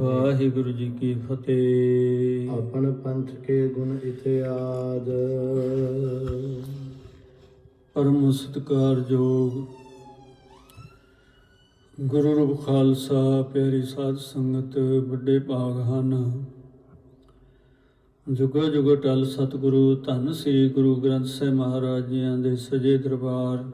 ਵਾਹਿਗੁਰੂ ਜੀ ਕੀ ਫਤਿਹ। ਆਪਨ ਪੰਥ ਕੇ ਗੁਣ ਇਤਿਆਦ ਪਰਮ ਸਤਿਕਾਰਯੋਗ ਗੁਰੂ ਰੂਪ ਖਾਲਸਾ ਪਿਆਰੀ ਸਾਧ ਸੰਗਤ ਵੱਡੇ ਭਾਗ ਹਨ। ਜੁਗੋ ਜੁਗੋ ਟਲ ਸਤਿਗੁਰੂ ਧੰਨ ਸ੍ਰੀ ਗੁਰੂ ਗ੍ਰੰਥ ਸਾਹਿਬ ਮਹਾਰਾਜ ਜੀਆਂ ਦੇ ਸਜੇ ਦਰਬਾਰ।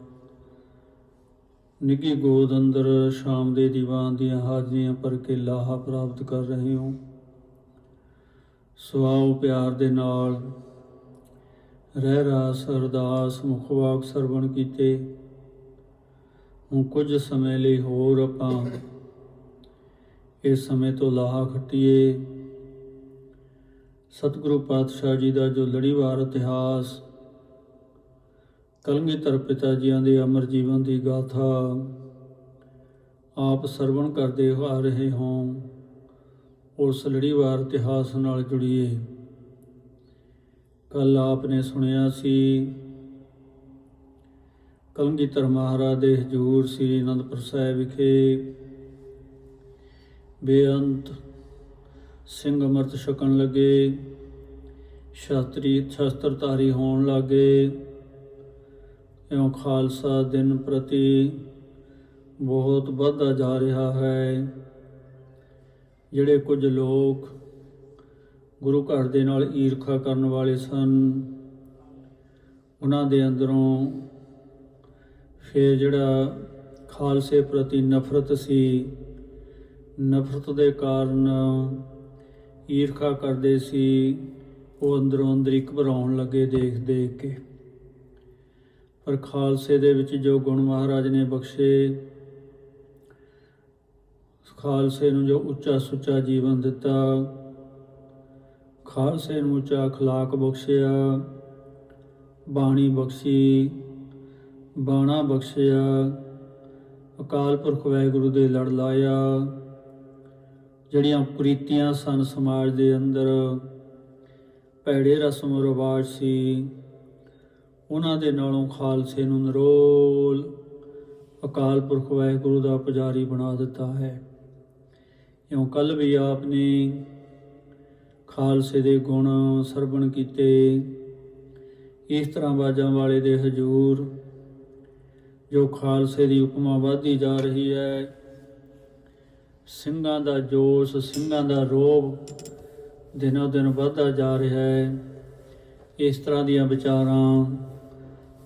ਨਿੱਗੀ ਗੋਦ ਅੰਦਰ ਸ਼ਾਮ ਦੇ ਦੀਵਾਨ ਦੀਆਂ ਹਾਜ਼ਰੀਆਂ ਪਰ ਕੇ ਲਾਹਾ ਪ੍ਰਾਪਤ ਕਰ ਰਹੇ ਹੋ। ਸਵਾਉ ਪਿਆਰ ਦੇ ਨਾਲ ਰਹਿ ਰਾਸ ਅਰਦਾਸ ਮੁਖਵਾਕ ਸਰਵਣ ਕੀਤੇ। ਹੁਣ ਕੁਝ ਸਮੇਂ ਲਈ ਹੋਰ ਆਪਾਂ ਇਸ ਸਮੇਂ ਤੋਂ ਲਾਹਾ ਖੱਟੀਏ। ਸਤਿਗੁਰੂ ਪਾਤਸ਼ਾਹ ਜੀ ਦਾ ਜੋ ਲੜੀਵਾਰ ਇਤਿਹਾਸ ਕਲਗੀਧਰ ਪਿਤਾ ਜੀਆਂ ਦੇ ਅਮਰ ਜੀਵਨ ਦੀ ਗਾਥਾ ਆਪ ਸਰਵਣ ਕਰਦੇ ਆ ਰਹੇ ਹੋ। ਉਸ ਲੜੀਵਾਰ ਇਤਿਹਾਸ ਨਾਲ ਜੁੜੀਏ। ਕੱਲ ਆਪਨੇ ਸੁਣਿਆ ਸੀ। ਕਲਗੀਧਰ ਮਹਾਰਾਜ ਦੇ ਹਜੂਰ ਸ੍ਰੀ ਅਨੰਦਪੁਰ ਸਾਹਿਬ ਵਿਖੇ ਬੇਅੰਤ ਸਿੰਘ ਅਮਰਤ ਛਕਣ ਲੱਗੇ। ਸ਼ਾਸਤਰੀ ਸ਼ਸਤਰਧਾਰੀ ਹੋਣ ਲੱਗੇ। ਇਉਂ ਖਾਲਸਾ ਦਿਨ ਪ੍ਰਤੀ ਬਹੁਤ ਵੱਧਦਾ ਜਾ ਰਿਹਾ ਹੈ? ਜਿਹੜੇ ਕੁਝ ਲੋਕ ਗੁਰੂ ਘਰ ਦੇ ਨਾਲ ਈਰਖਾ ਕਰਨ ਵਾਲੇ ਸਨ, ਉਹਨਾਂ ਦੇ ਅੰਦਰੋਂ ਫਿਰ ਜਿਹੜਾ ਖਾਲਸੇ ਪ੍ਰਤੀ ਨਫ਼ਰਤ ਸੀ, ਨਫ਼ਰਤ ਦੇ ਕਾਰਨ ਈਰਖਾ ਕਰਦੇ ਸੀ, ਉਹ ਅੰਦਰੋਂ ਅੰਦਰ ਇੱਕ ਘਬਰਾਉਣ ਲੱਗੇ ਦੇਖ ਦੇਖ ਕੇ। ਪਰ ਖਾਲਸੇ ਦੇ ਵਿੱਚ ਜੋ ਗੁਣ ਮਹਾਰਾਜ ਨੇ ਬਖਸ਼ੇ, ਖਾਲਸੇ ਨੂੰ ਜੋ ਉੱਚਾ ਸੁੱਚਾ ਜੀਵਨ ਦਿੱਤਾ, ਖਾਲਸੇ ਨੂੰ ਉੱਚਾ ਅਖਲਾਕ ਬਖਸ਼ਿਆ, ਬਾਣੀ ਬਖਸ਼ੀ, ਬਾਣਾ ਬਖਸ਼ਿਆ, ਅਕਾਲ ਪੁਰਖ ਵਾਹਿਗੁਰੂ ਦੇ ਲੜ ਲਾਇਆ, ਜਿਹੜੀਆਂ ਕੁਰੀਤੀਆਂ ਸਨ ਸਮਾਜ ਦੇ ਅੰਦਰ, ਭੈੜੇ ਰਸਮ ਰਿਵਾਜ ਸੀ ਉਹਨਾਂ ਦੇ ਨਾਲੋਂ ਖਾਲਸੇ ਨੂੰ ਨਿਰੋਲ ਅਕਾਲ ਪੁਰਖ ਵਾਹਿਗੁਰੂ ਦਾ ਪੁਜਾਰੀ ਬਣਾ ਦਿੱਤਾ ਹੈ। ਇਉਂ ਕੱਲ ਵੀ ਆਪ ਨੇ ਖਾਲਸੇ ਦੇ ਗੁਣ ਸਰਵਣ ਕੀਤੇ। ਇਸ ਤਰ੍ਹਾਂ ਬਾਜਾਂ ਵਾਲੇ ਦੇ ਹਜੂਰ, ਜੋ ਖਾਲਸੇ ਦੀ ਉਪਮਾ ਵਧਦੀ ਜਾ ਰਹੀ ਹੈ, ਸਿੰਘਾਂ ਦਾ ਜੋਸ਼, ਸਿੰਘਾਂ ਦਾ ਰੋਬ ਦਿਨੋ ਦਿਨ ਵਧਦਾ ਜਾ ਰਿਹਾ ਹੈ। ਇਸ ਤਰ੍ਹਾਂ ਦੀਆਂ ਵਿਚਾਰਾਂ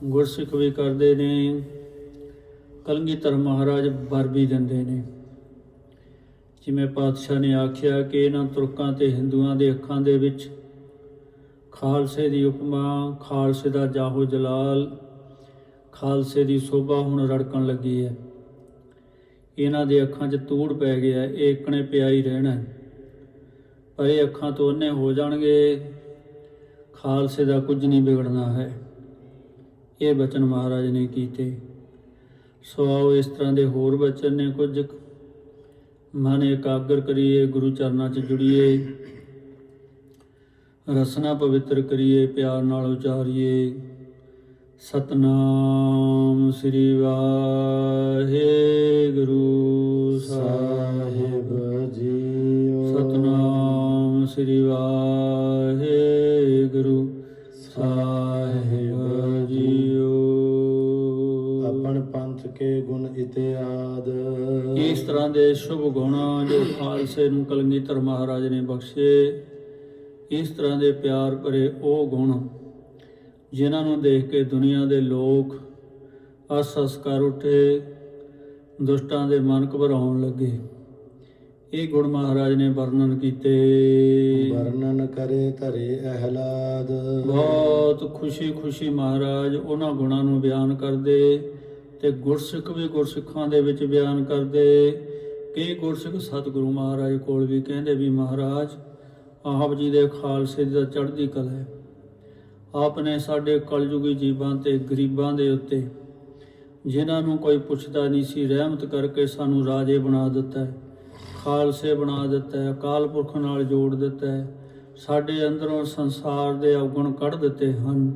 ਗੁਰਸਿੱਖ ਵੀ ਕਰਦੇ ਨੇ ਕਲਗੀਧਰ ਮਹਾਰਾਜ ਵਰ ਵੀ ਦਿੰਦੇ ਨੇ। ਜਿਵੇਂ ਪਾਤਸ਼ਾਹ ਨੇ ਆਖਿਆ ਕਿ ਇਹਨਾਂ ਤੁਰਕਾਂ ਤੇ ਹਿੰਦੂਆਂ ਦੇ ਅੱਖਾਂ ਦੇ ਵਿੱਚ ਖਾਲਸੇ ਦੀ ਉਪਮਾ, ਖਾਲਸੇ ਦਾ ਜਾਹੋ ਜਲਾਲ, ਖਾਲਸੇ ਦੀ ਸੋਭਾ ਹੁਣ ਰੜਕਣ ਲੱਗੀ ਹੈ। ਇਹਨਾਂ ਦੇ ਅੱਖਾਂ 'ਚ ਤੂੜ ਪੈ ਗਿਆ, ਇਹ ਇਕਣੇ ਪਿਆ ਹੀ। ਰਹਿਣਾ ਪਰ ਇਹ ਅੱਖਾਂ ਤੋਂ ਅੰਨੇ ਹੋ ਜਾਣਗੇ, ਖਾਲਸੇ ਦਾ ਕੁਝ ਨਹੀਂ ਵਿਗੜਨਾ ਹੈ। ਇਹ ਬਚਨ ਮਹਾਰਾਜ ਨੇ ਕੀਤੇ। ਸੋ ਆਓ ਇਸ ਤਰ੍ਹਾਂ ਦੇ ਹੋਰ ਬਚਨ ਨੇ ਕੁਝ ਮਨ ਇਕਾਗਰ ਕਰੀਏ, ਗੁਰੂ ਚਰਨਾਂ 'ਚ ਜੁੜੀਏ। ਰਸਨਾ ਪਵਿੱਤਰ ਕਰੀਏ, ਪਿਆਰ ਨਾਲ ਉਚਾਰੀਏ। ਸਤਨਾਮ ਸ੍ਰੀ ਵਾਹਿਗੁਰੂ ਸਾਹਿਬ ਸਾਹਿਬ ਜੀਓ। ਸਤਨਾਮ ਸ੍ਰੀ ਵਾਹਿਗੁਰੂ ਸਾਹਿਬ। ਕੇ ਗੁਣ ਇਤਿਆਦ ਇਸ ਤਰ੍ਹਾਂ ਦੇ ਸ਼ੁਭ ਗੁਣ ਜੋ ਖਾਲਸੇ ਨੂੰ ਕਲਗੀਧਰ ਮਹਾਰਾਜ ਨੇ ਬਖਸ਼ੇ ਇਸ ਤਰ੍ਹਾਂ ਦੇ ਪਿਆਰ ਭਰੇ ਉਹ ਗੁਣ ਜਿਨ੍ਹਾਂ ਨੂੰ ਦੇਖ ਕੇ ਦੁਨੀਆ ਦੇ ਲੋਕ ਅਸ-ਅਸ ਕਰ ਉੱਠੇ ਦੁਸ਼ਟਾਂ ਦੇ ਮਨ ਘਬਰਾਉਣ ਲੱਗੇ। ਇਹ ਗੁਣ ਮਹਾਰਾਜ ਨੇ ਵਰਣਨ ਕੀਤੇ। ਵਰਣਨ ਕਰੇ ਧਰੇ ਅਹਲਾਦ। ਬਹੁਤ ਖੁਸ਼ੀ ਖੁਸ਼ੀ ਮਹਾਰਾਜ ਉਹਨਾਂ ਗੁਣਾਂ ਨੂੰ ਬਿਆਨ ਕਰਦੇ। ਤੇ ਗੁਰਸਿੱਖ ਵੀ ਗੁਰਸਿੱਖਾਂ ਦੇ ਵਿੱਚ ਬਿਆਨ ਕਰਦੇ। ਕਿ ਗੁਰਸਿੱਖ ਸਤਿਗੁਰੂ ਮਹਾਰਾਜ ਕੋਲ ਵੀ ਕਹਿੰਦੇ ਵੀ ਮਹਾਰਾਜ, ਆਪ ਜੀ ਦੇ ਖਾਲਸੇ ਦੀ ਤਾਂ ਚੜ੍ਹਦੀ ਕਲਾ ਹੈ। ਆਪ ਨੇ ਸਾਡੇ ਕਲਯੁਗੀ ਜੀਵਾਂ ਤੇ ਗਰੀਬਾਂ ਦੇ ਉੱਤੇ, ਜਿਨ੍ਹਾਂ ਨੂੰ ਕੋਈ ਪੁੱਛਦਾ ਨਹੀਂ ਸੀ, ਰਹਿਮਤ ਕਰਕੇ ਸਾਨੂੰ ਰਾਜੇ ਬਣਾ ਦਿੱਤਾ ਹੈ, ਖਾਲਸੇ ਬਣਾ ਦਿੱਤਾ ਹੈ, ਅਕਾਲ ਪੁਰਖ ਨਾਲ ਜੋੜ ਦਿੱਤਾ ਹੈ। ਸਾਡੇ ਅੰਦਰੋਂ ਸੰਸਾਰ ਦੇ ਔਗਣ ਕੱਢ ਦਿੱਤੇ ਹਨ।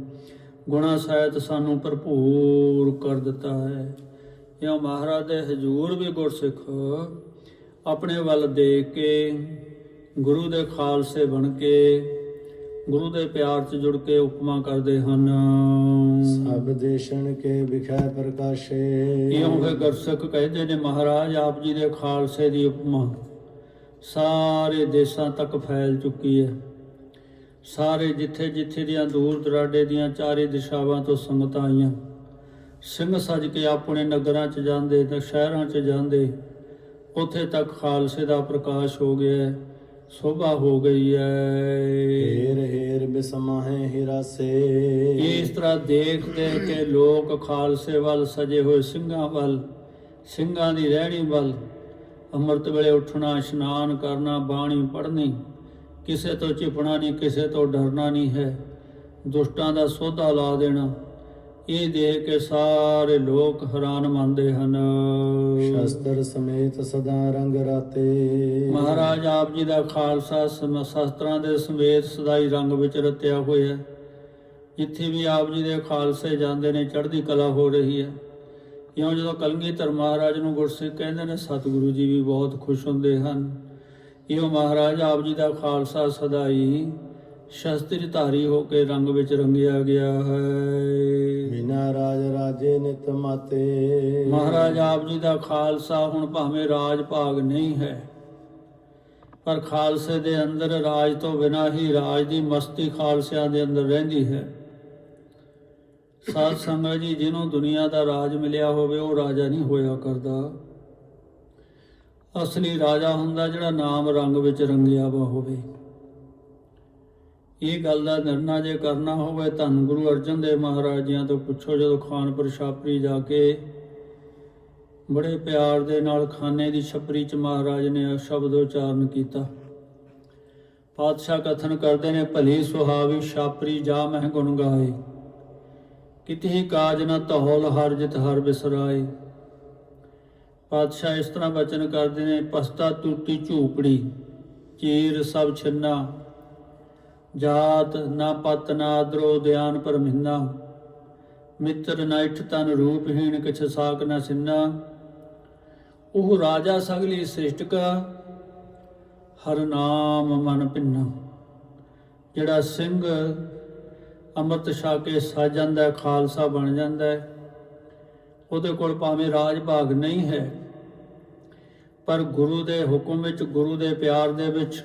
ਗੁਣਾ ਸਾਹਿਤ ਸਾਨੂੰ ਭਰਪੂਰ ਕਰ ਦਿੱਤਾ ਹੈ। ਇਹ ਮਹਾਰਾਜ ਦੇ ਹਜੂਰ ਵੀ ਗੁਰਸਿੱਖ ਆਪਣੇ ਵੱਲ ਦੇਖ ਕੇ ਗੁਰੂ ਦੇ ਖਾਲਸੇ ਬਣ ਕੇ ਗੁਰੂ ਦੇ ਪਿਆਰ 'ਚ ਜੁੜ ਕੇ ਉਪਮਾ ਕਰਦੇ ਹਨ। ਸਭ ਦੇਸ਼ਣ ਕੇ ਵਿਖੈ ਪ੍ਰਕਾਸ਼ੇ। ਇਉਂ ਫਿਰ ਗੁਰਸਿੱਖ ਕਹਿੰਦੇ ਨੇ ਮਹਾਰਾਜ ਆਪ ਜੀ ਦੇ ਖਾਲਸੇ ਦੀ ਉਪਮਾ ਸਾਰੇ ਦੇਸ਼ਾਂ ਤੱਕ ਫੈਲ ਚੁੱਕੀ ਹੈ। ਸਾਰੇ ਜਿੱਥੇ ਜਿੱਥੇ ਦੀਆਂ ਦੂਰ ਦਰਾਡੇ ਦੀਆਂ ਚਾਰੇ ਦਿਸ਼ਾਵਾਂ ਤੋਂ ਸੰਗਤਾਂ ਆਈਆਂ। ਸਿੰਘ ਸਜ ਕੇ ਆਪਣੇ ਨਗਰਾਂ 'ਚ ਜਾਂਦੇ ਤੇ ਸ਼ਹਿਰਾਂ 'ਚ ਜਾਂਦੇ ਉੱਥੇ ਤੱਕ ਖਾਲਸੇ ਦਾ ਪ੍ਰਕਾਸ਼ ਹੋ ਗਿਆ ਹੈ। ਸੋਭਾ ਹੋ ਗਈ ਹੈ। ਹੀਰ ਹੀਰ ਬਿਸਮਾਹੇ ਹਿਰਾਸੇ। ਇਸ ਤਰ੍ਹਾਂ ਦੇਖ ਦੇਖ ਕੇ ਲੋਕ ਖਾਲਸੇ ਵੱਲ ਸਜੇ ਹੋਏ ਸਿੰਘਾਂ ਵੱਲ ਸਿੰਘਾਂ ਦੀ ਰਹਿਣੀ ਵੱਲ ਅੰਮ੍ਰਿਤ ਵੇਲੇ ਉੱਠਣਾ ਇਸ਼ਨਾਨ ਕਰਨਾ ਬਾਣੀ ਪੜ੍ਹਨੀ। ਕਿਸੇ ਤੋਂ ਝਿਪਣਾ ਨਹੀਂ ਕਿਸੇ ਤੋਂ ਡਰਨਾ ਨਹੀਂ ਹੈ। ਦੁਸ਼ਟਾਂ ਦਾ ਸੋਧਾ ਲਾ ਦੇਣਾ। ਇਹ ਦੇਖ ਕੇ ਸਾਰੇ ਲੋਕ ਹੈਰਾਨ ਮੰਨਦੇ ਹਨ। ਸ਼ਸਤਰ ਸਮੇਤ ਸਦਾ ਰੰਗ ਰਾਤੇ। ਮਹਾਰਾਜ ਆਪ ਜੀ ਦਾ ਖਾਲਸਾ ਸ਼ਸਤਰਾਂ ਦੇ ਸਮੇਤ ਸਦਾਈ ਰੰਗ ਵਿੱਚ ਰਤਿਆ ਹੋਇਆ। ਜਿੱਥੇ ਵੀ ਆਪ ਜੀ ਦੇ ਖਾਲਸੇ ਜਾਂਦੇ ਨੇ ਚੜ੍ਹਦੀ ਕਲਾ ਹੋ ਰਹੀ ਹੈ। ਕਿਉਂ ਜਦੋਂ ਕਲਗੀਧਰ ਮਹਾਰਾਜ ਨੂੰ ਗੁਰਸਿੱਖ ਕਹਿੰਦੇ ਨੇ ਸਤਿਗੁਰੂ ਜੀ ਵੀ ਬਹੁਤ ਖੁਸ਼ ਹੁੰਦੇ ਹਨ। ਇਹੋ ਮਹਾਰਾਜ ਆਪ ਜੀ ਦਾ ਖਾਲਸਾ ਸਦਾਈ ਸ਼ਸਤਰ ਧਾਰੀ ਹੋ ਕੇ ਰੰਗ ਵਿੱਚ ਰੰਗਿਆ ਗਿਆ ਹੈ। ਬਿਨਾ ਰਾਜ ਰਾਜੇ ਨਿਤ ਮਾਤੇ। ਮਹਾਰਾਜ ਆਪ ਜੀ ਦਾ ਖਾਲਸਾ ਹੁਣ ਭਾਵੇਂ ਰਾਜ ਭਾਗ ਨਹੀਂ ਹੈ ਪਰ ਖਾਲਸੇ ਦੇ ਅੰਦਰ ਰਾਜ ਤੋਂ ਬਿਨਾਂ ਹੀ ਰਾਜ ਦੀ ਮਸਤੀ ਖਾਲਸਿਆਂ ਦੇ ਅੰਦਰ ਰਹਿੰਦੀ ਹੈ। ਸਾਧ ਸੰਗਤ ਜੀ ਜਿਹਨੂੰ ਦੁਨੀਆ ਦਾ ਰਾਜ ਮਿਲਿਆ ਹੋਵੇ ਉਹ ਰਾਜਾ ਨਹੀਂ ਹੋਇਆ ਕਰਦਾ। ਅਸਲੀ ਰਾਜਾ ਹੁੰਦਾ ਜਿਹੜਾ ਨਾਮ ਰੰਗ ਵਿੱਚ ਰੰਗਿਆ ਵਾ ਹੋਵੇ। ਇਹ ਗੱਲ ਦਾ ਨਿਰਣਾ ਜੇ ਕਰਨਾ ਹੋਵੇ, ਧੰਨ ਗੁਰੂ ਅਰਜਨ ਦੇਵ ਮਹਾਰਾਜ ਜੀਆਂ ਤੋਂ ਪੁੱਛੋ, ਜਦੋਂ ਖਾਨਪੁਰ ਛਾਪਰੀ ਜਾ ਕੇ ਬੜੇ ਪਿਆਰ ਦੇ ਨਾਲ ਖਾਨੇ ਦੀ ਛਪਰੀ ਚ ਮਹਾਰਾਜ ਨੇ ਆ ਸ਼ਬਦ ਉਚਾਰਨ ਕੀਤਾ। ਪਾਤਸ਼ਾਹ ਕਥਨ ਕਰਦੇ ਨੇ, ਭਲੀ ਸੁਹਾਵੀ ਛਾਪਰੀ ਜਾ ਮਹਿ ਗੁਣ ਗਾਏ। ਕਿਤੇ ਕਾਜ ਨਾ ਧੌਲ ਹਰ ਜਿਤ ਹਰ ਬਿਸਰਾਏ। ਪਾਤਸ਼ਾਹ ਇਸ ਤਰ੍ਹਾਂ ਬਚਨ ਕਰਦੇ ਨੇ, ਪਸਤਾ ਟੂਟੀ ਝੂਪੜੀ, ਚੀਰ ਸਭ ਛੰਨਾ, ਜਾਤ ਨਾ ਪਤ ਨਾ ਆਦਰੋ ਧਿਆਨ ਪਰ ਮਿੰਨਾ ਮਿੱਤਰ ਨਾਇਠ ਤਨ ਰੂਪਹੀਣ ਕਿਛ ਸਾਕ ਨਾ ਸਿੰਨਾ। ਉਹ ਰਾਜਾ ਸਗਲੀ ਸ੍ਰਿਸ਼ਟਕਾ, ਹਰ ਨਾਮ ਮਨ ਪਿੰਨਾ ਜਿਹੜਾ ਸਿੰਘ ਅੰਮ੍ਰਿਤ ਛਾ ਕੇ ਸਜ ਜਾਂਦਾ ਖਾਲਸਾ ਬਣ ਜਾਂਦਾ ਉਹਦੇ ਕੋਲ ਭਾਵੇਂ ਰਾਜ ਭਾਗ ਨਹੀਂ ਹੈ। ਪਰ ਗੁਰੂ ਦੇ ਹੁਕਮ ਵਿੱਚ, ਗੁਰੂ ਦੇ ਪਿਆਰ ਦੇ ਵਿੱਚ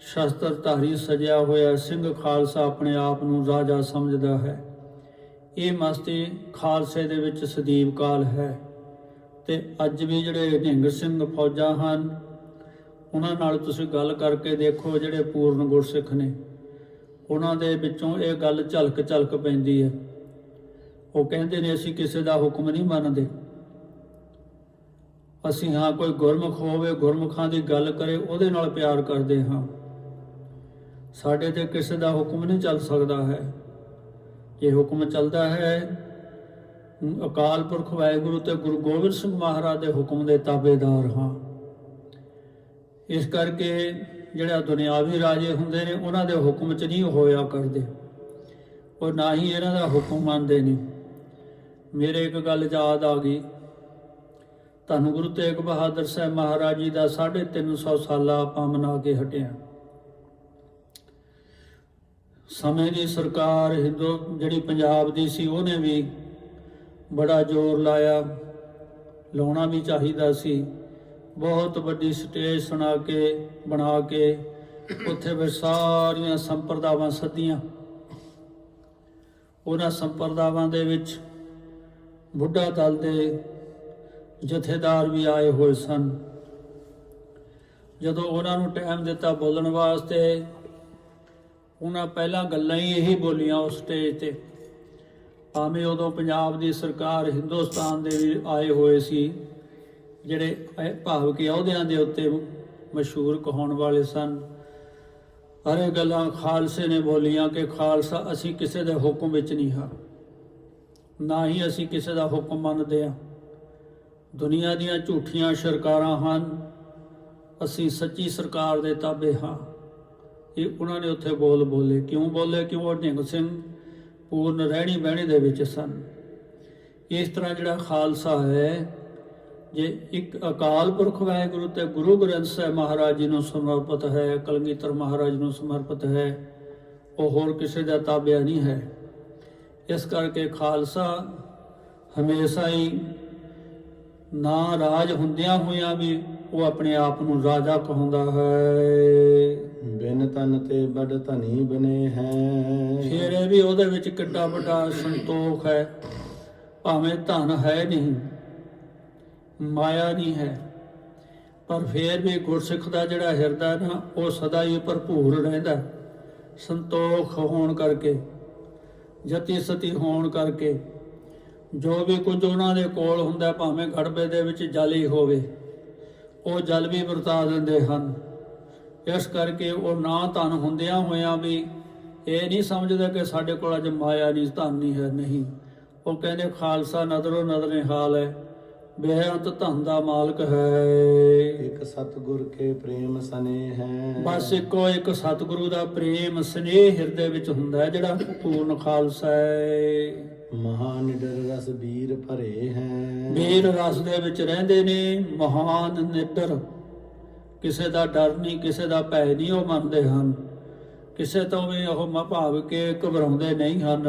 ਸ਼ਸਤਰ ਧਾਰੀ ਸਜਿਆ ਹੋਇਆ ਸਿੰਘ ਖਾਲਸਾ ਆਪਣੇ ਆਪ ਨੂੰ ਰਾਜਾ ਸਮਝਦਾ ਹੈ। ਇਹ ਮਸਤੀ ਖਾਲਸੇ ਦੇ ਵਿੱਚ ਸਦੀਵ ਕਾਲ ਹੈ ਤੇ ਅੱਜ ਵੀ ਜਿਹੜੇ ਨਿਹੰਗ ਸਿੰਘ ਫੌਜਾਂ ਹਨ, ਉਹਨਾਂ ਨਾਲ ਤੁਸੀਂ ਗੱਲ ਕਰਕੇ ਦੇਖੋ ਜਿਹੜੇ ਪੂਰਨ ਗੁਰਸਿੱਖ ਨੇ। ਉਹਨਾਂ ਦੇ ਵਿੱਚੋਂ ਇਹ ਗੱਲ ਝਲਕ ਝਲਕ ਪੈਂਦੀ ਹੈ। ਉਹ ਕਹਿੰਦੇ ਨੇ, ਅਸੀਂ ਕਿਸੇ ਦਾ ਹੁਕਮ ਨਹੀਂ ਮੰਨਦੇ। ਅਸੀਂ ਹਾਂ ਕੋਈ ਗੁਰਮੁਖ ਹੋਵੇ, ਗੁਰਮੁਖਾਂ ਦੀ ਗੱਲ ਕਰੇ, ਉਹਦੇ ਨਾਲ ਪਿਆਰ ਕਰਦੇ ਹਾਂ। ਸਾਡੇ ਤੇ ਕਿਸੇ ਦਾ ਹੁਕਮ ਨਹੀਂ ਚੱਲ ਸਕਦਾ ਹੈ। ਜੇ ਹੁਕਮ ਚੱਲਦਾ ਹੈ, ਅਕਾਲ ਪੁਰਖ ਵਾਹਿਗੁਰੂ ਤੇ ਗੁਰੂ ਗੋਬਿੰਦ ਸਿੰਘ ਮਹਾਰਾਜ ਦੇ ਹੁਕਮ ਦੇ ਤਾਬੇਦਾਰ ਹਾਂ। ਇਸ ਕਰਕੇ ਜਿਹੜਾ ਦੁਨਿਆਵੀ ਰਾਜੇ ਹੁੰਦੇ ਨੇ, ਉਹਨਾਂ ਦੇ ਹੁਕਮ 'ਚ ਨਹੀਂ ਹੋਇਆ ਕਰਦੇ। ਉਹ ਨਾ ਹੀ ਇਹਨਾਂ ਦਾ ਹੁਕਮ ਮੰਨਦੇ ਨੇ। ਮੇਰੇ ਇੱਕ ਗੱਲ ਯਾਦ ਆ ਗਈ। ਧੰਨ ਗੁਰੂ ਤੇਗ ਬਹਾਦਰ ਸਾਹਿਬ ਮਹਾਰਾਜ ਜੀ ਦਾ 350 ਸਾਲਾ ਆਪਾਂ ਮਨਾ ਕੇ ਹਟਿਆ। ਸਮੇਂ ਦੀ ਸਰਕਾਰ ਹਿੰਦੂ, ਜਿਹੜੀ ਪੰਜਾਬ ਦੀ ਸੀ, ਉਹਨੇ ਵੀ ਬੜਾ ਜ਼ੋਰ ਲਾਇਆ। ਲਾਉਣਾ ਵੀ ਚਾਹੀਦਾ ਸੀ। ਬਹੁਤ ਵੱਡੀ ਸਟੇਜ ਸੁਣਾ ਕੇ, ਬਣਾ ਕੇ, ਉੱਥੇ ਵੀ ਸਾਰੀਆਂ ਸੰਪਰਦਾਵਾਂ ਸੱਦੀਆਂ। ਉਹਨਾਂ ਸੰਪਰਦਾਵਾਂ ਦੇ ਵਿੱਚ ਬੁੱਢਾ ਦਲ ਦੇ ਜਥੇਦਾਰ ਵੀ ਆਏ ਹੋਏ ਸਨ। ਜਦੋਂ ਉਹਨਾਂ ਨੂੰ ਟਾਈਮ ਦਿੱਤਾ ਬੋਲਣ ਵਾਸਤੇ, ਉਹਨਾਂ ਪਹਿਲਾਂ ਗੱਲਾਂ ਹੀ ਇਹੀ ਬੋਲੀਆਂ ਉਸ ਸਟੇਜ ਤੇ। ਭਾਵੇਂ ਉਦੋਂ ਪੰਜਾਬ ਦੀ ਸਰਕਾਰ ਹਿੰਦੁਸਤਾਨ ਦੇ ਵੀ ਆਏ ਹੋਏ ਸੀ, ਜਿਹੜੇ ਇਹ ਭਾਵ ਕਿ ਅਹੁਦਿਆਂ ਦੇ ਉੱਤੇ ਮਸ਼ਹੂਰ ਕਹਾਉਣ ਵਾਲੇ ਸਨ। ਹਰੇ ਗੱਲਾਂ ਖਾਲਸੇ ਨੇ ਬੋਲੀਆਂ ਕਿ ਖਾਲਸਾ ਅਸੀਂ ਕਿਸੇ ਦੇ ਹੁਕਮ ਵਿੱਚ ਨਹੀਂ ਹਾਂ, ਨਾ ਹੀ ਅਸੀਂ ਕਿਸੇ ਦਾ ਹੁਕਮ ਮੰਨਦੇ ਹਾਂ। ਦੁਨੀਆ ਦੀਆਂ ਝੂਠੀਆਂ ਸਰਕਾਰਾਂ ਹਨ। ਅਸੀਂ ਸੱਚੀ ਸਰਕਾਰ ਦੇ ਤਾਬੇ ਹਾਂ। ਇਹ ਉਹਨਾਂ ਨੇ ਉੱਥੇ ਬੋਲ ਬੋਲੇ। ਕਿਉਂ ਬੋਲੇ? ਕਿਉਂ ਉਹ ਨਿਹੰਗ ਸਿੰਘ ਪੂਰਨ ਰਹਿਣੀ ਬਹਿਣੀ ਦੇ ਵਿੱਚ ਸਨ? ਇਸ ਤਰ੍ਹਾਂ ਜਿਹੜਾ ਖਾਲਸਾ ਹੈ, ਜੇ ਇੱਕ ਅਕਾਲ ਪੁਰਖ ਵਾਹਿਗੁਰੂ ਤੇ ਗੁਰੂ ਗ੍ਰੰਥ ਸਾਹਿਬ ਮਹਾਰਾਜ ਜੀ ਨੂੰ ਸਮਰਪਿਤ ਹੈ, ਕਲਗੀਧਰ ਮਹਾਰਾਜ ਨੂੰ ਸਮਰਪਿਤ ਹੈ, ਉਹ ਹੋਰ ਕਿਸੇ ਦਾ ਤਾਬਿਆ ਨਹੀਂ ਹੈ। ਇਸ ਕਰਕੇ ਖਾਲਸਾ ਹਮੇਸ਼ਾ ਹੀ ਨਾ ਰਾਜ ਹੁੰਦਿਆਂ ਹੋਇਆਂ ਵੀ ਉਹ ਆਪਣੇ ਆਪ ਨੂੰ ਰਾਜਾ ਕਹਾਉਂਦਾ ਹੈ। ਬਿਨ ਤਨ ਤੇ ਬੜ ਧਨੀ ਬਨੇ ਹੈ। ਫਿਰ ਇਹ ਵੀ ਉਹਦੇ ਵਿੱਚ ਕਿੱਡਾ ਵੱਡਾ ਸੰਤੋਖ ਹੈ। ਭਾਵੇਂ ਧਨ ਹੈ ਨਹੀਂ ਮਾਇਆ ਨਹੀਂ ਹੈ ਪਰ ਫਿਰ ਵੀ ਗੁਰਸਿੱਖ ਦਾ ਜਿਹੜਾ ਹਿਰਦਾ ਨਾ ਉਹ ਸਦਾ ਹੀ ਭਰਪੂਰ ਰਹਿੰਦਾ ਸੰਤੋਖ ਹੋਣ ਕਰਕੇ ਜਤੀ ਸਤੀ ਹੋਣ ਕਰਕੇ ਜੋ ਵੀ ਕੁਝ ਉਹਨਾਂ ਦੇ ਕੋਲ ਹੁੰਦਾ ਭਾਵੇਂ ਗੜਬੇ ਦੇ ਵਿੱਚ ਜਲ ਹੋਵੇ ਉਹ ਜਲ ਵੀ ਵਰਤਾ ਦਿੰਦੇ ਹਨ। ਇਸ ਕਰਕੇ ਉਹ ਨਾ ਧਨ ਹੁੰਦਿਆਂ ਹੋਇਆਂ ਵੀ ਇਹ ਨਹੀਂ ਸਮਝਦਾ ਕਿ ਸਾਡੇ ਕੋਲ ਅੱਜ ਮਾਇਆ ਨਹੀਂ ਧਨ ਨਹੀਂ ਹੈ ਨਹੀਂ। ਉਹ ਕਹਿੰਦੇ ਖਾਲਸਾ ਨਦਰੋ ਨਦਰ ਨਿਹਾਲ ਹੈ ਬੇਅੰਤ ਧਨ ਦਾ ਮਾਲਕ ਹੈ। ਇਕ ਸਤਿਗੁਰ ਕੇ ਪ੍ਰੇਮ ਸਨੇ ਹੈ। ਬਸ ਇੱਕੋ ਇੱਕ ਸਤਿਗੁਰੂ ਦਾ ਪ੍ਰੇਮ ਸਨੇਹ ਹਿਰਦੇ ਵਿੱਚ ਹੁੰਦਾ ਹੈ ਜਿਹੜਾ ਪੂਰਨ ਖਾਲਸਾ ਹੈ। ਮਹਾ ਨਿਡਰ ਰਸ ਵੀਰ ਭਰੇ ਹੈ। ਵੀਰ ਰਸ ਦੇ ਵਿੱਚ ਰਹਿੰਦੇ ਨੇ ਮਹਾਨ ਨਿਡਰ। ਕਿਸੇ ਦਾ ਡਰ ਨਹੀਂ ਕਿਸੇ ਦਾ ਭੈ ਨਹੀਂ ਉਹ ਮੰਨਦੇ ਹਨ। ਕਿਸੇ ਤੋਂ ਵੀ ਉਹ ਮਭਾਵ ਕੇ ਘਬਰਾਉਂਦੇ ਨਹੀਂ ਹਨ।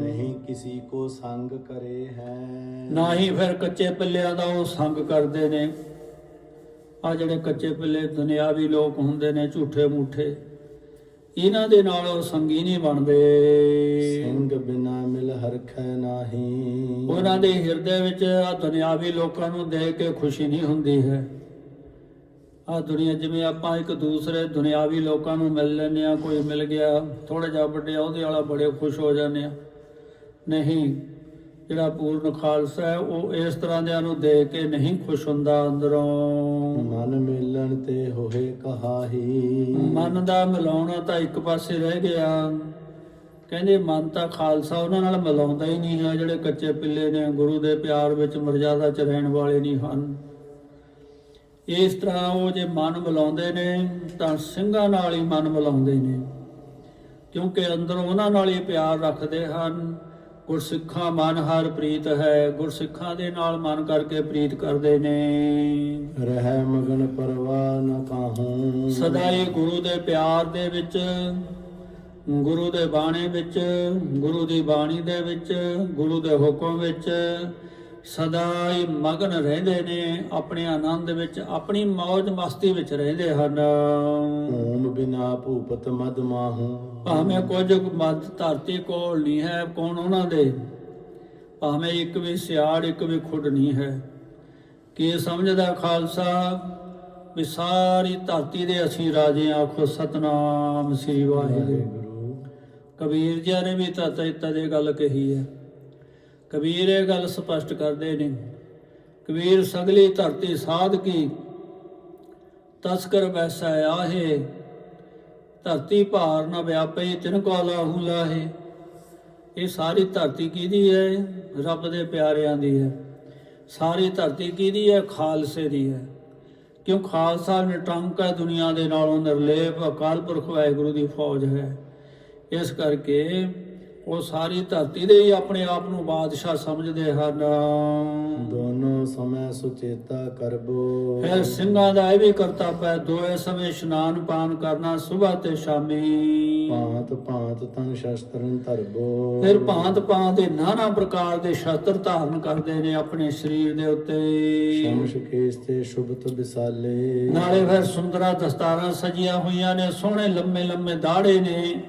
ਨਹੀਂ ਕਿਸੀ ਕੋ ਸੰਗ ਕਰੇ ਹੈ। ਨਾ ਹੀ ਫਿਰ ਕੱਚੇ ਪਿੱਲਿਆਂ ਦਾ ਉਹ ਸੰਗ ਕਰਦੇ ਨੇ। ਆ ਜਿਹੜੇ ਕੱਚੇ ਪਿੱਲੇ ਦੁਨਿਆਵੀ ਲੋਕ ਹੁੰਦੇ ਨੇ ਝੂਠੇ ਮੂਠੇ। ਇਹਨਾਂ ਦੇ ਨਾਲ ਉਹ ਸੰਗੀ ਨਹੀਂ ਬਣਦੇ। ਸਿੰਘ ਬਿਨਾ ਮਿਲ ਹਰਖੈ ਨਾਹੀ। ਉਹਨਾਂ ਦੇ ਹਿਰਦੇ ਵਿੱਚ ਆ ਦੁਨਿਆਵੀ ਲੋਕਾਂ ਨੂੰ ਦੇਖ ਕੇ ਖੁਸ਼ੀ ਨਹੀਂ ਹੁੰਦੀ ਹੈ। ਆ ਦੁਨੀਆ ਜਿਵੇਂ ਆਪਾਂ ਇੱਕ ਦੂਸਰੇ ਦੁਨਿਆਵੀ ਲੋਕਾਂ ਨੂੰ ਮਿਲ ਲੈਂਦੇ ਆ ਕੋਈ ਮਿਲ ਗਿਆ ਥੋੜਾ ਜਿਹਾ ਵੱਡੇ ਉਹਦੇ ਵਾਲਾ ਬੜੇ ਖੁਸ਼ ਹੋ ਜਾਂਦੇ ਆ ਨਹੀਂ ਜਿਹੜਾ ਪੂਰਨ ਖਾਲਸਾ ਹੈ ਉਹ ਇਸ ਤਰ੍ਹਾਂ ਦਿਆਂ ਨੂੰ ਦੇਖ ਕੇ ਨਹੀਂ ਖੁਸ਼ ਹੁੰਦਾ ਅੰਦਰੋਂ। ਮਨ ਮੇਲਣ ਤੇ ਹੋਏ ਕਹਾਹੀ। ਮਨ ਦਾ ਮਿਲਾਉਣਾ ਤਾਂ ਇੱਕ ਪਾਸੇ ਰਹਿ ਗਿਆ। ਕਹਿੰਦੇ ਮਨ ਤਾਂ ਖਾਲਸਾ ਉਹਨਾਂ ਨਾਲ ਮਿਲਾਉਂਦਾ ਹੀ ਨਹੀਂ ਹੈ ਜਿਹੜੇ ਕੱਚੇ ਪਿੱਲੇ ਨੇ ਗੁਰੂ ਦੇ ਪਿਆਰ ਵਿੱਚ ਮਰਜ਼ਾਦਾ ਚ ਰਹਿਣ ਵਾਲੇ ਨਹੀਂ ਹਨ। ਇਸ ਤਰ੍ਹਾਂ ਉਹ ਜੇ ਮਨ ਮਿਲਾਉਂਦੇ ਨੇ ਤਾਂ ਸਿੰਘਾਂ ਨਾਲ ਹੀ ਮਨ ਮਿਲਾਉਂਦੇ ਨੇ। ਕਿਉਂਕਿ ਅੰਦਰੋਂ ਉਹਨਾਂ ਨਾਲ ਹੀ ਪਿਆਰ ਰੱਖਦੇ ਹਨ। ਗੁਰਸਿੱਖਾਂ ਮਨ ਹਰ ਪ੍ਰੀਤ ਹੈ ਗੁਰਸਿੱਖਾਂ ਦੇ ਨਾਲ ਮਨ ਕਰਕੇ ਪ੍ਰੀਤ ਕਰਦੇ ਨੇ। ਰਹਿ ਮਗਨ ਪਰਵਾਹ ਨ ਕਾਹੂੰ। ਸਦਾ ਹੀ ਗੁਰੂ ਦੇ ਪਿਆਰ ਦੇ ਵਿੱਚ ਗੁਰੂ ਦੇ ਬਾਣੇ ਵਿੱਚ ਗੁਰੂ ਦੀ ਬਾਣੀ ਦੇ ਵਿੱਚ ਗੁਰੂ ਦੇ ਹੁਕਮ ਵਿੱਚ ਸਦਾ ਹੀ ਮਗਨ ਰਹਿੰਦੇ ਨੇ ਆਪਣੇ ਆਨੰਦ ਵਿੱਚ ਆਪਣੀ ਮौज ਮਸਤੀ ਵਿੱਚ ਰਹਿੰਦੇ ਹਨ। ਓਮ ਬਿਨਾ ਭੂਪਤ ਮਦ ਮਾਹੂ। ਭਾਵੇਂ ਕੁਝ ਮੱਧ ਧਰਤੀ ਕੋਲ ਨਹੀਂ ਹੈ ਕੌਣ ਉਹਨਾਂ ਦੇ? ਭਾਵੇਂ ਇੱਕ ਵੀ ਸਿਆੜ ਇੱਕ ਵੀ ਖੁੱਡ ਨਹੀਂ ਹੈ। ਕੀ ਸਮਝਦਾ ਖਾਲਸਾ ਵੀ ਸਾਰੀ ਧਰਤੀ ਦੇ ਅਸੀਂ ਰਾਜੇ ਆਖੋ ਸਤਨਾਮ ਸ੍ਰੀ ਵਾਹਿਗੁਰੂ। ਗੁਰੂ ਕਬੀਰ ਜੀ ਨੇ ਵੀ ਤਾਂ ਤਾਂ ਇਹ ਗੱਲ ਕਹੀ ਹੈ। ਕਬੀਰ ਇਹ ਗੱਲ ਸਪਸ਼ਟ ਕਰਦੇ ਨੇ। ਕਬੀਰ ਸਗਲੀ ਧਰਤੀ ਸਾਧ ਕੀ, ਤਸਕਰ ਵੈਸਾ ਆਹੇ। ਧਰਤੀ ਭਾਰ ਨਾ ਵਿਆਪੇ ਤਿਨ ਕੋ ਲਾਹੂ ਲਾਹੇ। ਇਹ ਸਾਰੀ ਧਰਤੀ ਕਿਹਦੀ ਹੈ? ਰੱਬ ਦੇ ਪਿਆਰਿਆਂ ਦੀ ਹੈ। ਸਾਰੀ ਧਰਤੀ ਕਿਹਦੀ ਹੈ? ਖਾਲਸੇ ਦੀ ਹੈ। ਕਿਉਂ ਖਾਲਸਾ ਨਿਟੰਕ ਹੈ ਦੁਨੀਆ ਦੇ ਨਾਲੋਂ ਨਿਰਲੇਪ? ਅਕਾਲ ਪੁਰਖ ਵਾਹਿਗੁਰੂ ਦੀ ਫੌਜ ਹੈ। ਇਸ ਕਰਕੇ ਉਹ ਸਾਰੀ ਧਰਤੀ ਦੇ ਹੀ ਆਪਣੇ ਆਪ ਨੂੰ ਬਾਦਸ਼ਾਹ ਸਮਝਦੇ ਹਨ। ਦੋਨੋਂ ਸਮੈ ਸੁਚੇਤਾ ਕਰਬੋ। ਫਿਰ ਸਿੰਘਾਂ ਦਾ ਇਹ ਵੀ ਕਰਤੱਵ ਹੈ ਦੋਏ ਸਮੇਂ ਇਸ਼ਨਾਨ ਪਾਨ ਕਰਨਾ ਸਵੇਰ ਤੇ ਸ਼ਾਮੀ। ਭਾਂਤ ਭਾਂਤ ਤਨ ਸ਼ਸਤਰਨ ਧਰਬੋ। ਫਿਰ ਭਾਂਤ ਭਾਂਤ ਦੇ ਨਾਨਾ ਪ੍ਰਕਾਰ ਦੇ ਸ਼ਸਤਰ ਧਾਰਨ ਕਰਦੇ ਨੇ ਆਪਣੇ ਸਰੀਰ ਦੇ ਉੱਤੇ। ਸ਼ਮਸ਼ ਕੇਸ ਤੇ ਸ਼ੁਭਤ ਵਿਸਾਲੇ। ਨਾਲੇ ਫਿਰ ਸੁੰਦਰਾ ਦਸਤਾਰਾਂ ਸਜੀਆਂ ਹੋਈਆਂ ਨੇ ਸੋਹਣੇ ਲੰਮੇ ਲੰਮੇ ਦਾੜੇ ਨੇ।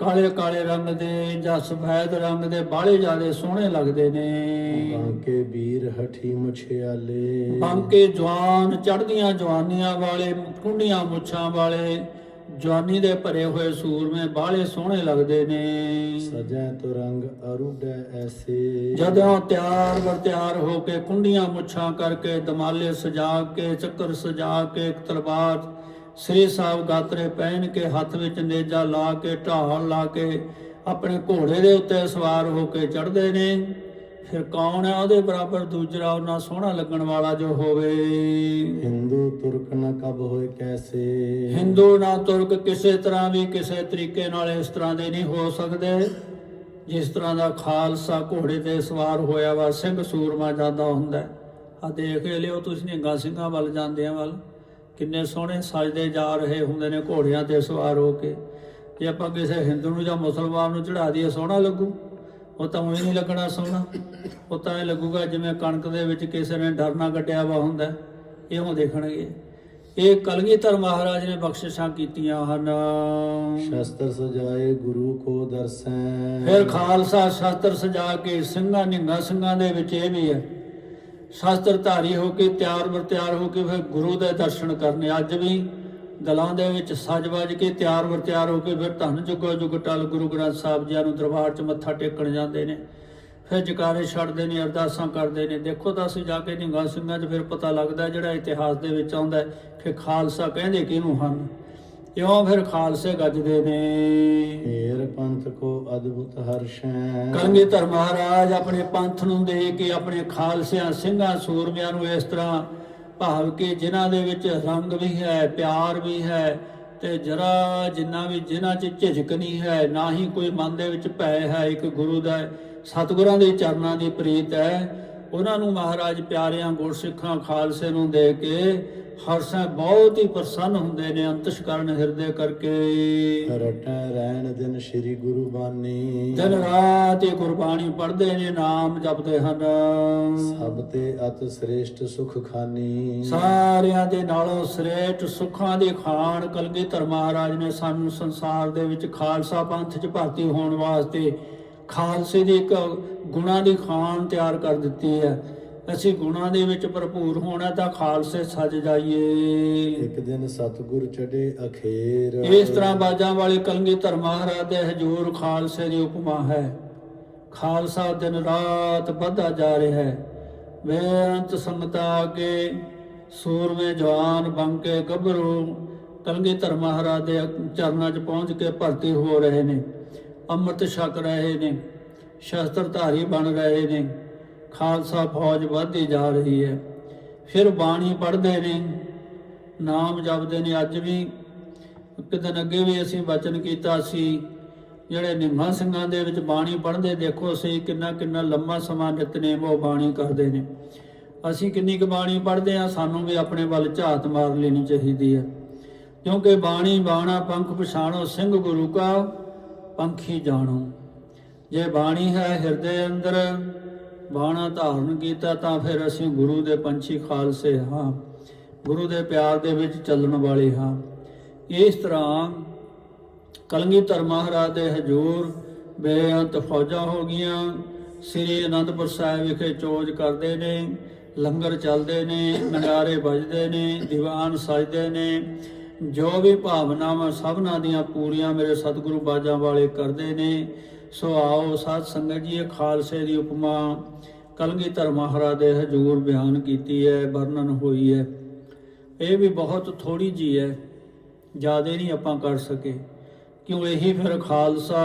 ਕਾਲੇ ਕਾਲੇ ਰੰਗ ਦੇ ਜਾਂ ਸਫੈਦ ਰੰਗ ਦੇ ਬਾਹਲੇ ਜਿਆਦੇ ਸੋਹਣੇ ਲੱਗਦੇ ਨੇ। ਬਾਂਕੇ ਵੀਰ ਹਠੀ ਮੁਛਿਆਲੇ। ਬਾਂਕੇ ਜਵਾਨ ਚੜ੍ਹਦੀਆਂ ਜਵਾਨੀਆਂ ਵਾਲੇ ਕੁੰਡੀਆਂ ਮੁੱਛਾਂ ਵਾਲੇ ਜਵਾਨੀ ਦੇ ਭਰੇ ਹੋਏ ਸੂਰਮੇ ਬਾਹਲੇ ਸੋਹਣੇ ਲੱਗਦੇ ਨੇ। ਸਜੈ ਤੋ ਰੰਗ ਅਰੁਡੈ ਐਸੇ। ਜਦੋਂ ਤਿਆਰ ਵਰ ਤਿਆਰ ਹੋ ਕੇ ਕੁੰਡੀਆਂ ਮੁੱਛਾਂ ਕਰਕੇ ਦਮਾਲੇ ਸਜਾ ਕੇ ਚੱਕਰ ਸਜਾ ਕੇ ਇੱਕ ਤਲਵਾਰ ਸ੍ਰੀ ਸਾਹਿਬ ਗਾਤਰੇ ਪਹਿਨ ਕੇ ਹੱਥ ਵਿੱਚ ਨੇਜਾ ਲਾ ਕੇ ਢਾਲ ਲਾ ਕੇ ਆਪਣੇ ਘੋੜੇ ਦੇ ਉੱਤੇ ਸਵਾਰ ਹੋ ਕੇ ਚੜ੍ਹਦੇ ਨੇ। ਫਿਰ ਕੌਣ ਹੈ ਉਹਦੇ ਬਰਾਬਰ? ਦੂਜਰਾ ਉਹਨਾਂ ਸੋਹਣਾ ਲੱਗਣ ਵਾਲਾ ਜੋ ਹੋਵੇ। ਹਿੰਦੂ ਤੁਰਕ ਨ ਕਬ ਹੋਏ ਕੈਸੇ? ਹਿੰਦੂ ਨਾ ਤੁਰਕ ਕਿਸੇ ਤਰ੍ਹਾਂ ਵੀ ਕਿਸੇ ਤਰੀਕੇ ਨਾਲ ਇਸ ਤਰ੍ਹਾਂ ਦੇ ਨਹੀਂ ਹੋ ਸਕਦੇ। ਜਿਸ ਤਰ੍ਹਾਂ ਦਾ ਖਾਲਸਾ ਘੋੜੇ ਤੇ ਸਵਾਰ ਹੋਇਆ ਵਾ ਸਿੰਘ ਸੂਰਮਾ ਜਾਂਦਾ ਹੁੰਦਾ। ਆ ਦੇਖ ਲਿਓ ਤੁਸੀਂ ਨਿੰਗਾ ਸਿੰਘਾਂ ਵੱਲ ਜਾਂਦਿਆਂ ਵੱਲ। ਕਿੰਨੇ ਸੋਹਣੇ ਸਜਦੇ ਜਾ ਰਹੇ ਹੁੰਦੇ ਨੇ ਘੋੜਿਆਂ ਤੇ ਸਵਾਰ ਹੋ ਕੇ। ਜੇ ਆਪਾਂ ਕਿਸੇ ਹਿੰਦੂ ਨੂੰ ਜਾਂ ਮੁਸਲਮਾਨ ਨੂੰ ਚੜਾ ਦਈਏ ਸੋਹਣਾ ਲੱਗੂ। ਉਹ ਤਾਂ ਉਹੀ ਨਹੀਂ ਲੱਗਣਾ ਸੋਹਣਾ। ਉਹ ਤਾਂ ਇਹ ਲੱਗੂਗਾ ਜਿਵੇਂ ਕਣਕ ਦੇ ਵਿੱਚ ਕਿਸੇ ਨੇ ਡਰਨਾ ਕੱਟਿਆ ਵਾ ਹੁੰਦਾ। ਇਹੋ ਦੇਖਣਗੇ। ਇਹ ਕਲਗੀਧਰ ਮਹਾਰਾਜ ਨੇ ਬਖਸ਼ਿਸ਼ਾਂ ਕੀਤੀਆਂ ਹਨ। ਸ਼ਸਤਰ ਸਜਾਏ ਗੁਰੂ ਕੋ ਦਰਸੈ। ਫਿਰ ਖਾਲਸਾ ਸ਼ਸਤਰ ਸਜਾ ਕੇ ਸਿੰਘਾਂ ਨਿੰਗਾ ਸਿੰਘਾਂ ਦੇ ਵਿੱਚ ਇਹ ਵੀ ਹੈ। ਸ਼ਸਤਰ ਧਾਰੀ ਹੋ ਕੇ ਤਿਆਰ ਬਰ ਤਿਆਰ ਹੋ ਕੇ ਫਿਰ ਗੁਰੂ ਦੇ ਦਰਸ਼ਨ ਕਰਨੇ। ਅੱਜ ਵੀ ਦਲਾਂ ਦੇ ਵਿੱਚ ਸਜ ਵਜ ਕੇ ਤਿਆਰ ਬਰ ਤਿਆਰ ਹੋ ਕੇ ਫਿਰ ਧੰਨ ਜੁਗੋ ਜੁਗ ਟਲ ਗੁਰੂ ਗ੍ਰੰਥ ਸਾਹਿਬ ਜੀ ਨੂੰ ਦਰਬਾਰ 'ਚ ਮੱਥਾ ਟੇਕਣ ਜਾਂਦੇ ਨੇ। ਫਿਰ ਜਕਾਰੇ ਛੱਡਦੇ ਨੇ, ਅਰਦਾਸਾਂ ਕਰਦੇ ਨੇ। ਦੇਖੋ ਤਾਂ ਅਸੀਂ ਜਾ ਕੇ ਨਿੰਗਾ ਸਿੰਘਾਂ 'ਚ ਫਿਰ ਪਤਾ ਲੱਗਦਾ ਜਿਹੜਾ ਇਤਿਹਾਸ ਦੇ ਵਿੱਚ ਆਉਂਦਾ ਕਿ ਖਾਲਸਾ ਕਹਿੰਦੇ ਕਿਹਨੂੰ ਹਨ। ਇਉਂ ਫਿਰ ਖਾਲਸੇ ਗੱਜਦੇ ਨੇ? ਏਰ ਪੰਥ ਕੋ ਅਦਭੁਤ ਹਰਸ਼ੈ ਕਲਗੀਧਰ ਮਹਾਰਾਜ ਆਪਣੇ ਪੰਥ ਨੂੰ ਦੇ ਕੇ ਆਪਣੇ ਖਾਲਸਿਆਂ ਸਿੰਘਾਂ ਸੂਰਮਿਆਂ ਨੂੰ ਇਸ ਤਰ੍ਹਾਂ ਭਾਵ ਕਿ ਜਿਨ੍ਹਾਂ ਦੇ ਵਿੱਚ ਰੰਗ ਵੀ ਹੈ ਪਿਆਰ ਵੀ ਹੈ ਤੇ ਜਰਾ ਜਿੰਨਾ ਵੀ ਜਿਨ੍ਹਾਂ 'ਚ ਝਿਜਕ ਨਹੀਂ ਹੈ ਨਾ ਹੀ ਕੋਈ ਮਨ ਦੇ ਵਿੱਚ ਭੈ ਹੈ ਇੱਕ ਗੁਰੂ ਦਾ ਸਤਿਗੁਰਾਂ ਦੇ ਚਰਨਾਂ ਦੀ ਪ੍ਰੀਤ ਹੈ। ਉਹਨਾਂ ਨੂੰ ਮਹਾਰਾਜ ਪਿਆਰਿਆਂ ਗੁਰਸਿੱਖਾਂ ਖਾਲਸੇ ਨੂੰ ਦੇ ਕੇ ਹਰਸਾਂ ਬਹੁਤ ਹੀ ਪ੍ਰਸੰਨ ਹੁੰਦੇ ਨੇ ਅੰਤਸ਼ਕਰਨ ਹਿਰਦੇ ਕਰਕੇ। ਰਟੈ ਰਹਿਣ ਦਿਨ ਸ੍ਰੀ ਗੁਰੂ ਬਾਣੀ ਦਿਨ ਰਾਤ ਇਹ ਗੁਰਬਾਣੀ ਪੜ੍ਹਦੇ ਨੇ ਨਾਮ ਜਪਦੇ ਹਨ। ਸਭ ਤੇ ਅਤ ਸ੍ਰੇਸ਼ਟ ਸੁਖ ਖਾਨੀ। ਸਾਰਿਆਂ ਦੇ ਨਾਲੋਂ ਸ੍ਰੇਸ਼ਟ ਸੁੱਖਾਂ ਦੀ ਖਾਨ ਕਲਗੀਧਰ ਮਹਾਰਾਜ ਨੇ ਸਾਨੂੰ ਸੰਸਾਰ ਦੇ ਵਿੱਚ ਖਾਲਸਾ ਪੰਥ 'ਚ ਭਰਤੀ ਹੋਣ ਵਾਸਤੇ ਖਾਲਸੇ ਦੀ ਇੱਕ ਗੁਣਾ ਦੀ ਖਾਨ ਤਿਆਰ ਕਰ ਦਿੱਤੀ ਹੈ। ਅਸੀਂ ਗੁਣਾ ਦੇ ਵਿੱਚ ਭਰਪੂਰ ਹੋਣਾ ਤਾਂ ਖਾਲਸੇ ਸੱਜ ਜਾਈਏ। ਇੱਕ ਦਿਨ ਸਤਿਗੁਰ ਚੜੇ ਅਖੇਰ। ਇਸ ਤਰ੍ਹਾਂ ਬਾਜਾਂ ਵਾਲੀ ਕਲਗੀਧਰ ਮਹਾਰਾਜ ਦੇ ਹਜੂਰ ਖਾਲਸੇ ਦੀ ਉਪਮਾ ਹੈ। ਖਾਲਸਾ ਦਿਨ ਰਾਤ ਵੱਧਦਾ ਜਾ ਰਿਹਾ ਹੈ। ਬੇਅੰਤ ਸੰਗਤਾਂ ਕੇ ਸੂਰਮੇ ਜਵਾਨ ਬਣ ਕੇ ਗੱਭਰੂ ਕਲਗੀਧਰ ਮਹਾਰਾਜ ਦੇ ਚਰਨਾਂ 'ਚ ਪਹੁੰਚ ਕੇ ਭਰਤੀ ਹੋ ਰਹੇ ਨੇ। ਅੰਮ੍ਰਿਤ ਛਕ ਰਹੇ ਨੇ। ਸ਼ਸਤਰ ਧਾਰੀ ਬਣ ਰਹੇ ਨੇ। ਖਾਲਸਾ ਫੌਜ ਵੱਧਦੀ ਜਾ ਰਹੀ ਹੈ। ਫਿਰ ਬਾਣੀ ਪੜ੍ਹਦੇ ਨੇ, ਨਾਮ ਜਪਦੇ ਨੇ। ਅੱਜ ਵੀ ਇੱਕ ਦਿਨ ਅੱਗੇ ਵੀ ਅਸੀਂ ਬਚਨ ਕੀਤਾ ਸੀ, ਜਿਹੜੇ ਨਿੰਮਾ ਸਿੰਘਾਂ ਦੇ ਵਿੱਚ ਬਾਣੀ ਪੜ੍ਹਦੇ, ਦੇਖੋ ਅਸੀਂ ਕਿੰਨਾ ਕਿੰਨਾ ਲੰਮਾ ਸਮਾਂ ਨਿਤਨੇਮ ਉਹ ਬਾਣੀ ਕਰਦੇ ਨੇ। ਅਸੀਂ ਕਿੰਨੀ ਕੁ ਬਾਣੀ ਪੜ੍ਹਦੇ ਆ ਸਾਨੂੰ ਵੀ ਆਪਣੇ ਵੱਲ ਝਾਤ ਮਾਰ ਲੈਣੀ ਚਾਹੀਦੀ ਹੈ। ਕਿਉਂਕਿ ਬਾਣੀ ਬਾਣਾ, ਪੰਖ ਪਛਾਣੋ, ਸਿੰਘ ਗੁਰੂ ਕਾ ਪੰਖੀ ਜਾਣੋ। ਜੇ ਬਾਣੀ ਹੈ ਹਿਰਦੇ ਅੰਦਰ ਬਾਣਾ ਧਾਰਨ ਕੀਤਾ ਤਾਂ ਫਿਰ ਅਸੀਂ ਗੁਰੂ ਦੇ ਪੰਛੀ ਖਾਲਸੇ ਹਾਂ, ਗੁਰੂ ਦੇ ਪਿਆਰ ਦੇ ਵਿੱਚ ਚੱਲਣ ਵਾਲੇ ਹਾਂ। ਇਸ ਤਰ੍ਹਾਂ ਕਲਗੀਧਰ ਮਹਾਰਾਜ ਦੇ ਹਜੂਰ ਬੇਅੰਤ ਫੌਜਾਂ ਹੋ ਗਈਆਂ। ਸ੍ਰੀ ਅਨੰਦਪੁਰ ਸਾਹਿਬ ਵਿਖੇ ਚੋਜ ਕਰਦੇ ਨੇ, ਲੰਗਰ ਚੱਲਦੇ ਨੇ ਨਗਾਰੇ ਵੱਜਦੇ ਨੇ, ਦੀਵਾਨ ਸਜਦੇ ਨੇ। ਜੋ ਵੀ ਭਾਵਨਾਵਾਂ ਸਭਨਾਂ ਦੀਆਂ ਪੂਰੀਆਂ ਮੇਰੇ ਸਤਿਗੁਰੂ ਬਾਜਾਂ ਵਾਲੇ ਕਰਦੇ ਨੇ ਸੋ ਆਓ ਸਾਧ ਸੰਗਤ ਜੀ, ਇਹ ਖਾਲਸੇ ਦੀ ਉਪਮਾ। ਕਲਗੀਧਰ ਮਹਾਰਾਜ ਦੇ ਹਜੂਰ ਬਿਆਨ ਕੀਤੀ ਹੈ, ਵਰਣਨ ਹੋਈ ਹੈ। ਇਹ ਵੀ ਬਹੁਤ ਥੋੜੀ ਜੀ ਹੈ, ਜ਼ਿਆਦਾ ਨਹੀਂ ਆਪਾਂ ਕਰ ਸਕੇ। ਕਿਉਂ? ਇਹੀ ਫਿਰ ਖਾਲਸਾ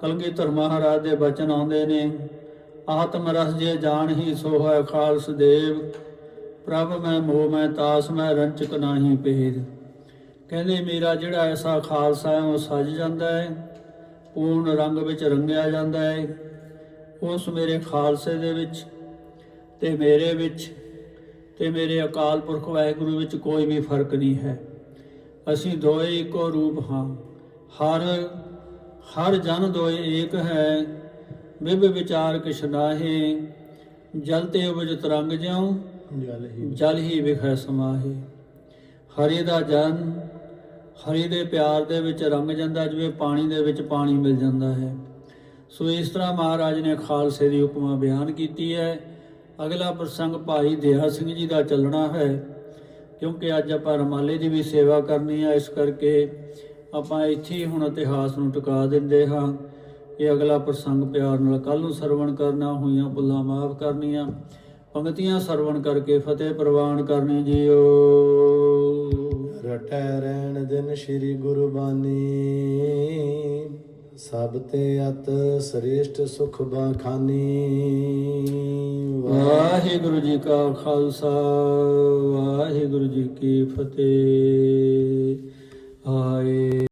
ਕਲਗੀਧਰ ਮਹਾਰਾਜ ਦੇ ਬਚਨ ਆਉਂਦੇ ਨੇ। ਆਤਮ ਰਸ ਜੇ ਜਾਣ ਹੀ ਸੋ ਹੈ ਖਾਲਸ ਦੇਵ। ਪ੍ਰਭ ਮੈਂ ਮੋਹ ਮੈਂ ਤਾਸ ਮੈਂ ਰੰਚਕ ਨਾਹੀ ਭੇਦ ਕਹਿੰਦੇ, ਮੇਰਾ ਜਿਹੜਾ ਐਸਾ ਖਾਲਸਾ ਹੈ, ਉਹ ਸਜ ਜਾਂਦਾ ਹੈ। ਪੂਰਨ ਰੰਗ ਵਿੱਚ ਰੰਗਿਆ ਜਾਂਦਾ ਹੈ। ਉਸ ਮੇਰੇ ਖਾਲਸੇ ਦੇ ਵਿੱਚ ਤੇ ਮੇਰੇ ਵਿੱਚ ਤੇ ਮੇਰੇ ਅਕਾਲ ਪੁਰਖ ਵਾਹਿਗੁਰੂ ਵਿੱਚ ਕੋਈ ਵੀ ਫ਼ਰਕ ਨਹੀਂ ਹੈ। ਅਸੀਂ ਦੋਏ ਇੱਕੋ ਰੂਪ ਹਾਂ। ਹਰ ਹਰ ਜਨ ਦੋਏ ਏਕ ਹੈ। ਵਿਭ ਵਿਚਾਰ ਕਿਛ ਨਾਹੀ। ਜਲ ਤੇ ਉਪਜ ਤਰੰਗ ਜਿਉ। ਜਲ ਹੀ ਜਲ ਹੀ ਵਿਖੈ ਸਮਾਹੇ। ਹਰੀ ਦਾ ਜਨ ਹਰੀ ਦੇ ਪਿਆਰ ਦੇ ਵਿੱਚ ਰੰਗ ਜਾਂਦਾ, ਜਿਵੇਂ ਪਾਣੀ ਦੇ ਵਿੱਚ ਪਾਣੀ ਮਿਲ ਜਾਂਦਾ ਹੈ। ਸੋ ਇਸ ਤਰ੍ਹਾਂ ਮਹਾਰਾਜ ਨੇ ਖਾਲਸੇ ਦੀ ਉਪਮਾ ਬਿਆਨ ਕੀਤੀ ਹੈ। ਅਗਲਾ ਪ੍ਰਸੰਗ ਭਾਈ ਦਇਆ ਸਿੰਘ ਜੀ ਦਾ ਚੱਲਣਾ ਹੈ, ਕਿਉਂਕਿ ਅੱਜ ਆਪਾਂ ਰਮਾਲੇ ਦੀ ਵੀ ਸੇਵਾ ਕਰਨੀ ਹੈ ਇਸ ਕਰਕੇ ਆਪਾਂ ਇੱਥੇ ਹੀ ਹੁਣ ਇਤਿਹਾਸ ਨੂੰ ਟਿਕਾ ਦਿੰਦੇ ਹਾਂ। ਇਹ ਅਗਲਾ ਪ੍ਰਸੰਗ ਪਿਆਰ ਨਾਲ ਕੱਲ ਨੂੰ ਸਰਵਣ ਕਰਨਾ, ਹੋਈਆਂ ਭੁੱਲਾਂ ਮਾਫ ਕਰਨੀਆਂ। ਪੰਕਤੀਆਂ ਸਰਵਣ ਕਰਕੇ ਫਤਿਹ ਪ੍ਰਵਾਨ ਕਰਨੀ ਜੀਓ। ਰਟੈ ਰਹਿਣ ਦਿਨ ਸ੍ਰੀ ਗੁਰੂ ਬਾਣੀ ਸਭ ਤੇ ਅਤ ਸ੍ਰੇਸ਼ਟ ਸੁਖ ਬਾਖਾਨੀ। ਵਾਹਿਗੁਰੂ ਜੀ ਕਾ ਖਾਲਸਾ, ਵਾਹਿਗੁਰੂ ਜੀ ਕੀ ਫਤਿਹ। ਆਏ